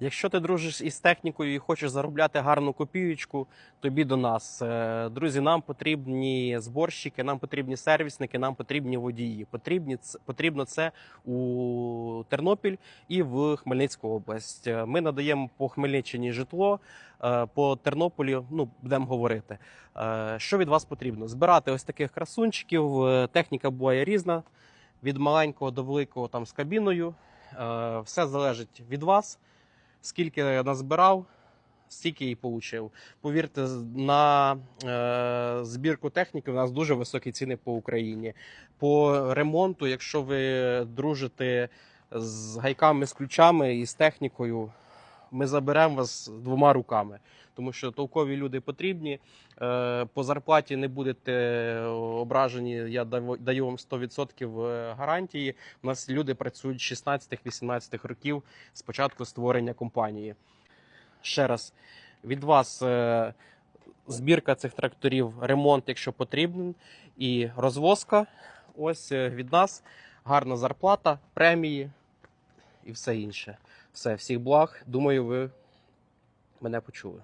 Якщо ти дружиш із технікою і хочеш заробляти гарну копієчку, тобі до нас. Е, Друзі, нам потрібні зборщики, нам потрібні сервісники, нам потрібні водії. Потрібні потрібно це у Тернопіль і в Хмельницьку область. Е, Ми надаємо по Хмельниччині житло. е, По Тернополі ну будемо говорити. Що від вас потрібно? Збирати ось таких красунчиків. Техніка буває різна від маленького до великого там з кабіною. Все залежить від вас. Скільки я назбирав, стільки і получив. Повірте, на е, збірку техніки у нас дуже високі ціни по Україні. По ремонту, якщо ви дружите з гайками, з ключами і з технікою, ми заберемо вас двома руками, тому що толкові люди потрібні. Е, По зарплаті не будете ображені. Я даю вам 100% гарантії. У нас люди працюють 16-18 років з початку створення компанії. Ще раз від вас е, збірка цих тракторів, ремонт, якщо потрібен, і розвозка. Ось е, від нас гарна зарплата, премії і все інше. Все, всіх благ. Думаю, ви мене почули.